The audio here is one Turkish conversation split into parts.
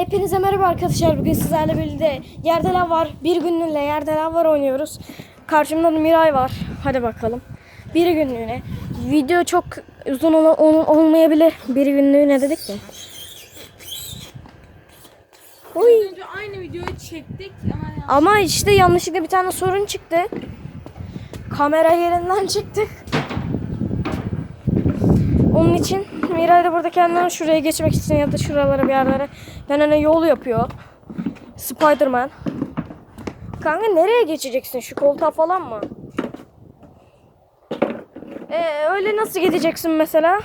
Hepinize merhaba arkadaşlar. Bugün sizlerle birlikte Yerde Lav var. Bir günlüğüne Yerde Lav var oynuyoruz. Karşımda da Miray var. Hadi bakalım. Bir günlüğüne. Video çok uzun ol- ol- olmayabilir. Bir günlüğüne dedik de. Oy. Önce aynı videoyu çektik ama ya. Ama işte yanlışlıkla bir tane sorun çıktı. Kamera yerinden çıktık. Onun için Miray da burada kendinden şuraya geçmek için ya da şuralara bir yerlere kendine yol yapıyor. Spiderman. Kanka nereye geçeceksin? Şu koltuğa falan mı? Ee, öyle nasıl gideceksin mesela?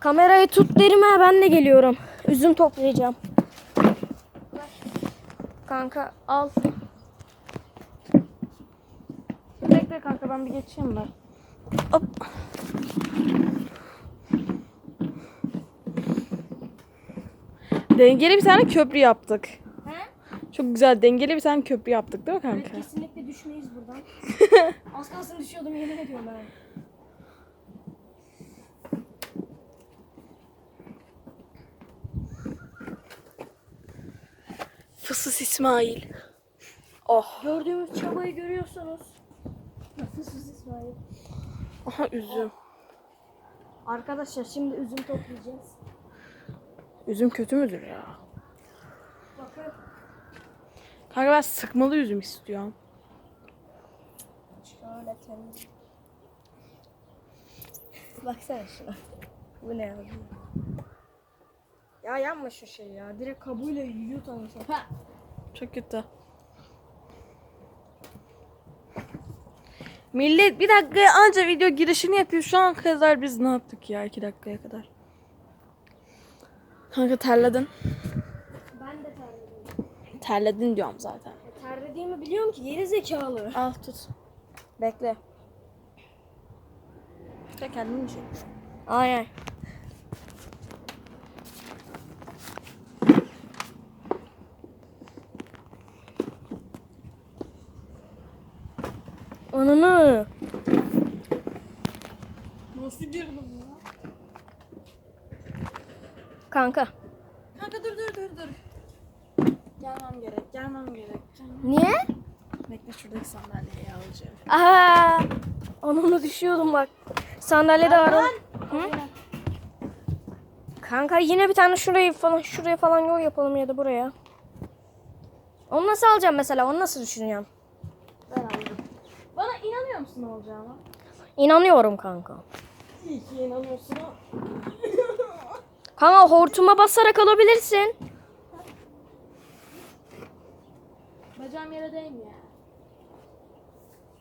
Kamerayı tut derim ha ben de geliyorum. Üzüm toplayacağım. Kanka al. Bekle kanka ben bir geçeyim ben. Hop. Dengeli bir tane köprü yaptık. He? Çok güzel dengeli bir tane köprü yaptık değil mi kanka? Kesinlikle düşmeyiz buradan. Az kalsın düşüyordum yemin ediyorum ben. Fısıs İsmail. Oh. Gördüğümüz çabayı görüyorsunuz. Aha üzüm. Arkadaşlar şimdi üzüm toplayacağız. Üzüm kötü müdür ya? Bakın. Kanka ben sıkmalı üzüm istiyorum. Şöyle temiz. Baksana şuna. Bu ne ya? Ya yanma şu şey ya. Direkt kabuğuyla anasını. Ha. Çok kötü. Millet bir dakika anca video girişini yapıyor. Şu an kadar biz ne yaptık ya iki dakikaya kadar. Kanka terledin. Ben de terledim. Terledin diyorum zaten. Terlediğimi biliyorum ki geri zekalı. Al tut. Bekle. İşte kendin çek. Aynen. Ananı. Nasıl girdim ya? Kanka. Kanka dur dur dur dur. Gelmem gerek, gelmem gerek. Gelmem. Niye? Bekle şuradaki sandalyeyi alacağım. Aha. Ananı düşüyordum bak. Sandalyede ara. Hı? Kanka yine bir tane şurayı falan şuraya falan yol yapalım ya da buraya. Onu nasıl alacağım mesela? Onu nasıl düşüneceğim? İnanıyor musun olacağına? İnanıyorum kanka. İyi ki inanıyorsun. Kanka hortuma basarak alabilirsin. Bacağım yere değmiyor.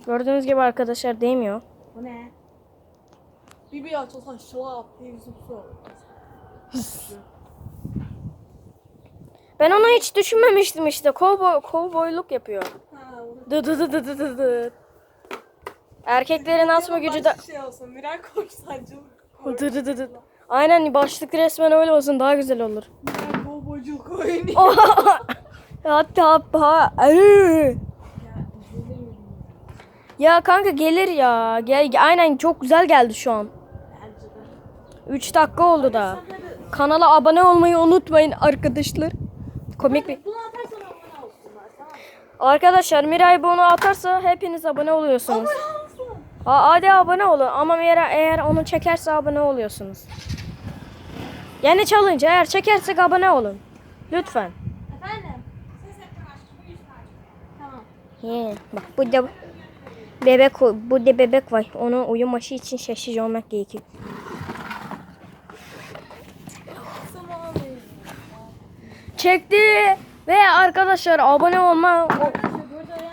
Gördüğünüz gibi arkadaşlar değmiyor. Bu ne? Bir açılsan şılap diye yüzüm su. Ben onu hiç düşünmemiştim işte. Kovboy, kovboyluk yapıyor. Ha, dı dı dı dı dı dı. Erkeklerin asma gücü de... Şey olsun, Miray korsancılık. Dı dı dı dı. Aynen başlık resmen öyle olsun daha güzel olur. Miray kovboyculuk oynuyor. Hatta ha. Ya kanka gelir ya. Gel aynen çok güzel geldi şu an. Bence de. 3 dakika oldu da. Kanala abone olmayı unutmayın arkadaşlar. Komik bir. Bunu atarsan abone olsunlar tamam mı? Arkadaşlar Miray bunu atarsa hepiniz abone oluyorsunuz. Hadi abone olun ama Miray eğer onu çekerse abone oluyorsunuz. Yani challenge eğer çekersek abone olun. Lütfen. Efendim? Tamam. He, bak burada bebek burada bebek var. Onu uyuması için sessiz olmak gerekiyor. Tamam. Çekti ve arkadaşlar abone olma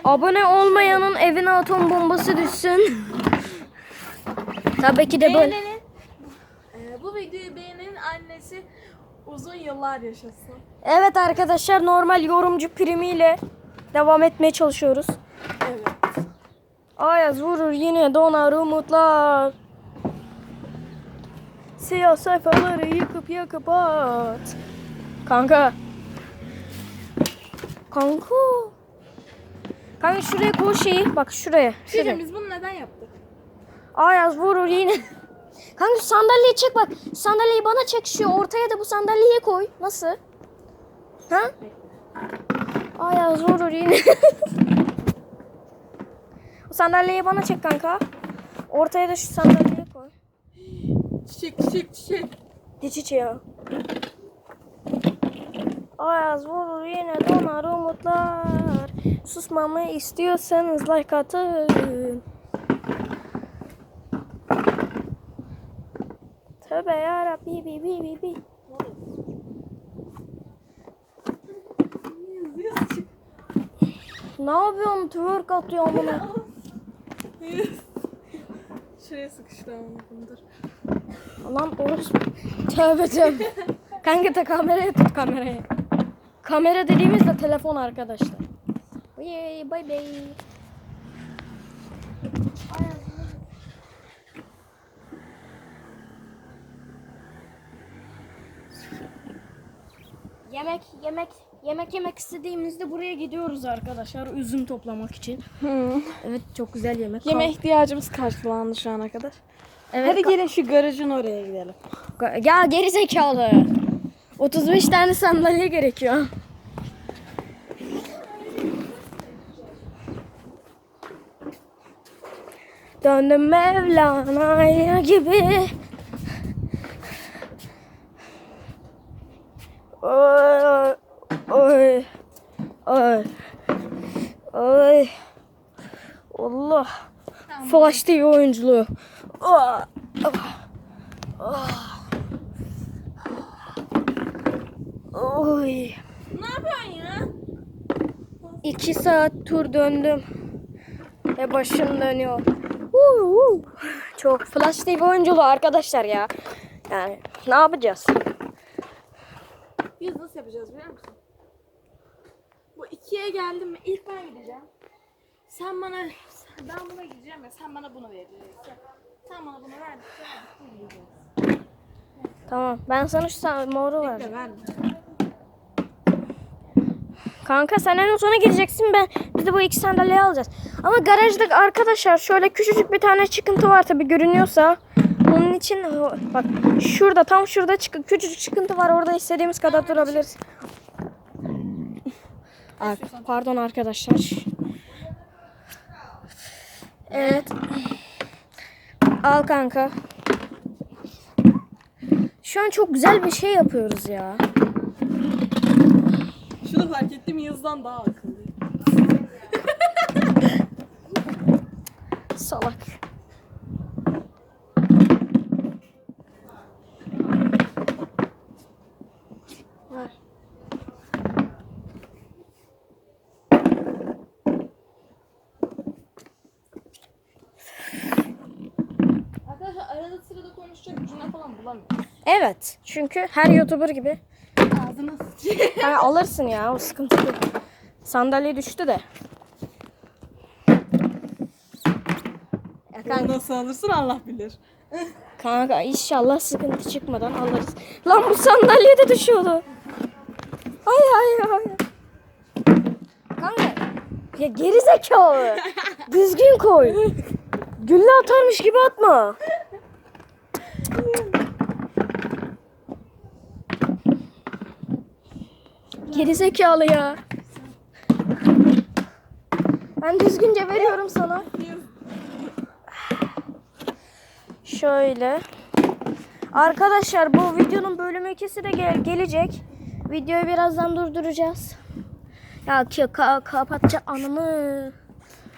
abone olmayanın evine atom bombası düşsün. Tabii ki de böyle. Beğenenin, Ee, bu videoyu beğenenin annesi uzun yıllar yaşasın. Evet arkadaşlar normal yorumcu primiyle devam etmeye çalışıyoruz. Evet. Ayaz vurur yine donar umutlar. Siyah sayfaları yıkıp yakıp at. Kanka. Kanka. Kanka şuraya koy şeyi. Bak şuraya. Şey şuraya. biz bunu neden yaptık? Ayaz vurur yine. Kanka sandalyeyi çek bak. Sandalyeyi bana çek şu ortaya da bu sandalyeyi koy. Nasıl? Ha? Ay ya zor zor yine. o sandalyeyi bana çek kanka. Ortaya da şu sandalyeyi koy. Çiçek çiçek çiçek. Ne çiçeği ya? Ayaz vurur yine donar umutlar. Susmamı istiyorsanız like atın. Tövbe yarabbi bi bi bi bi. Ne yapıyorsun? Twerk atıyorsun bunu. Şuraya sıkıştıramadım dur. Lan orospu. Tövbe tövbe. Kanka da kameraya tut kamerayı. Kamera dediğimiz de telefon arkadaşlar. Yay, bye bye. Yemek yemek yemek yemek istediğimizde buraya gidiyoruz arkadaşlar üzüm toplamak için. Evet çok güzel yemek. Yeme ihtiyacımız karşılandı şu ana kadar. Evet, Hadi gelin şu garajın oraya gidelim. Ya geri zekalı. 35 tane sandalye gerekiyor. Döndüm Mevlana'ya gibi. Oy, oy, oy, oy. Allah. Flash TV oyunculuğu. Ah, ah. Oy. Ne yapıyorsun ya? İki saat tur döndüm. Ve başım dönüyor. Çok Flash TV oyunculuğu arkadaşlar ya. Yani ne yapacağız? Biz nasıl yapacağız biliyor musun? Bu ikiye geldim mi ilk ben gideceğim. Sen bana, ben buna gideceğim ya sen bana bunu vereceksin. Sen bana bunu verdikçe biz gideceğiz. Tamam ben sana şu sa- moru Bekle verme. Kanka sen en sona gireceksin ben biz de bu iki sandalyeyi alacağız. Ama garajda arkadaşlar şöyle küçücük bir tane çıkıntı var tabi görünüyorsa. Onun için bak şurada tam şurada çık küçücük çıkıntı var orada istediğimiz kadar durabiliriz. Ar- Pardon arkadaşlar. Evet. Al kanka. Şu an çok güzel bir şey yapıyoruz ya. Şunu fark ettim Yıldız'dan daha akıllı. Salak. Sırada konuşacak cümle falan bulamıyorum. Evet. Çünkü her YouTuber gibi. Ağzına sıçayım. Hani alırsın ya o sıkıntı değil. Sandalye düştü de. Ya kanka, Nasıl alırsın Allah bilir. kanka inşallah sıkıntı çıkmadan alırız. Lan bu sandalye de düşüyordu. Ay ay ay. Kanka ya geri zekalı. Düzgün koy. Gülle atarmış gibi atma. Geri zekalı ya. Ben düzgünce veriyorum sana. Şöyle. Arkadaşlar bu videonun bölümü ikisi de gel- gelecek. Videoyu birazdan durduracağız. Ya ki ka- kapatacak anımı.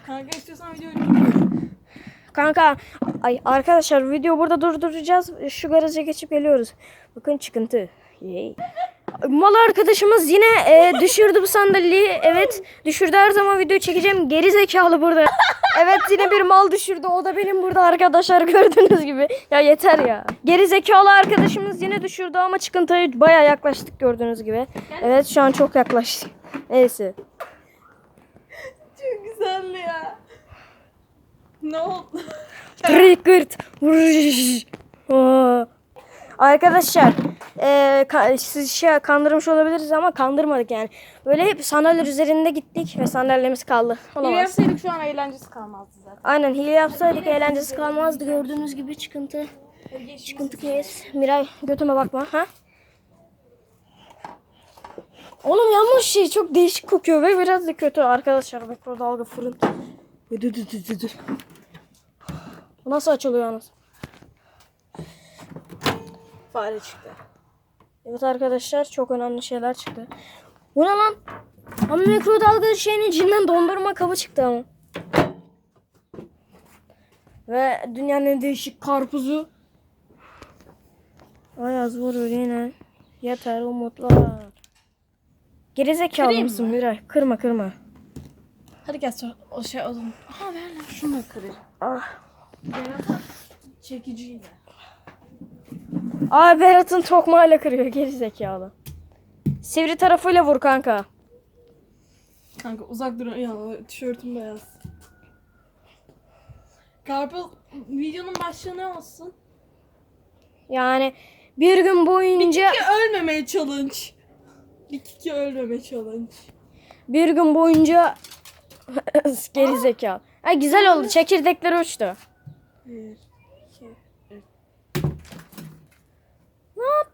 Kanka istiyorsan videoyu Kanka ay arkadaşlar video burada durduracağız. Şu garaja geçip geliyoruz. Bakın çıkıntı. Yay. Mal arkadaşımız yine e, düşürdü bu sandalyeyi. Evet düşürdü her zaman video çekeceğim. Geri zekalı burada. Evet yine bir mal düşürdü. O da benim burada arkadaşlar gördüğünüz gibi. Ya yeter ya. Geri zekalı arkadaşımız yine düşürdü ama çıkıntıya baya yaklaştık gördüğünüz gibi. Evet şu an çok yaklaştık. Neyse. Çok güzel ya. Ne oldu? Rıkırt. Arkadaşlar e, ka- siz şey kandırmış olabiliriz ama kandırmadık yani. Böyle hep sandalye üzerinde gittik ve sandalyemiz kaldı. Olamaz. yapsaydık şu an eğlencesi kalmazdı zaten. Aynen hile yapsaydık eğlencesi kalmazdı gördüğünüz gibi çıkıntı. Çıkıntı kes. Miray götüme bakma ha. Oğlum yanlış şey çok değişik kokuyor ve biraz da kötü arkadaşlar. Mikrodalga fırın. Dı dı dı. Bu nasıl açılıyor yalnız? Fare çıktı. Evet arkadaşlar çok önemli şeyler çıktı. Bu ne lan? Ama mikrodalga şeyinin içinden dondurma kabı çıktı ama. Ve dünyanın en değişik karpuzu. Ayaz vurur yine. Yeter umutlar. Gerizekalı Kırayım mısın mı? Miray? Kırma kırma. Hadi gel sor- o şey o zaman. Aha ver lan şunu da kırayım. Ah. Berat'a çekiciyle. Aa Berat'ın tokmağıyla kırıyor gerizekalı. Sivri tarafıyla vur kanka. Kanka uzak dur ya tişörtüm beyaz. Karpuz videonun başlığı ne olsun? Yani bir gün boyunca Ki ölmemeye challenge. Likiki ölmeme challenge. bir gün boyunca geri zekalı. Ha, güzel oldu. Çekirdekleri uçtu. Bir, iki, üç.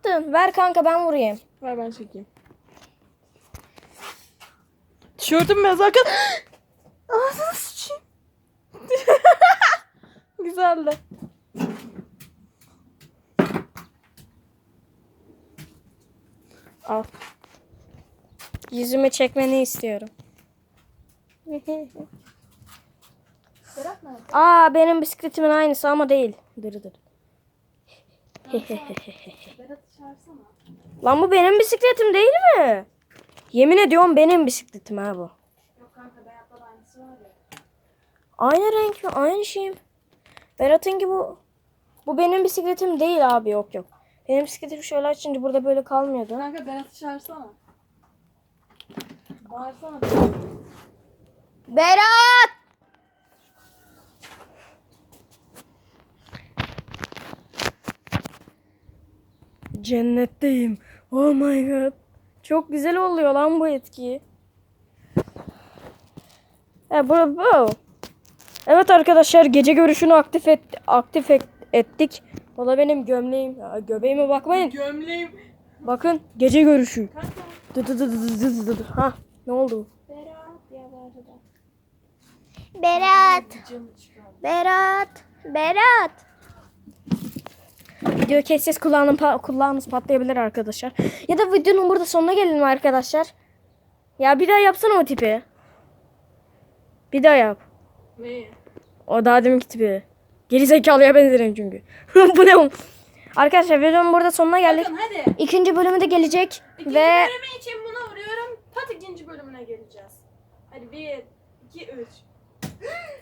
Ne yaptın? Ver kanka ben vurayım. Ver ben çekeyim. Tişörtüm beyaz arkadaş. Ağzını sıçayım. Güzeldi. Al. Yüzümü çekmeni istiyorum. Aa benim bisikletimin aynısı ama değil. Dır dır. Lan bu benim bisikletim değil mi? Yemin ediyorum benim bisikletim ha bu. Yok kanka Berat'la aynısı var ya. Aynı renk mi? Aynı şey mi? Berat'ınki bu. Bu benim bisikletim değil abi yok yok. Benim bisikletim şöyle açınca burada böyle kalmıyordu. Kanka Berat'ı çağırsana. Bağırsana. Berat! Cennetteyim. Oh my god. Çok güzel oluyor lan bu etki. E bu bu. Evet arkadaşlar gece görüşünü aktif et, aktif et- ettik. O da benim gömleğim. Ya, göbeğime bakmayın. Gömleğim. Bakın gece görüşü. Dı dı dı dı dı dı dı dı. Ha ne oldu? Berat. Berat. Berat. Berat. Video kessiz kulağının pa- kulağınız patlayabilir arkadaşlar. Ya da videonun burada sonuna gelelim arkadaşlar. Ya bir daha yapsana o tipi. Bir daha yap. Neyi? O daha deminki tipi. Geri zekalıya benzerim çünkü. Bu ne? Arkadaşlar videonun burada sonuna geldik. Bakın hadi. İkinci bölümü de gelecek. İkinci Ve bölümü için buna vuruyorum. Pat ikinci bölümüne geleceğiz. Hadi bir, iki, üç.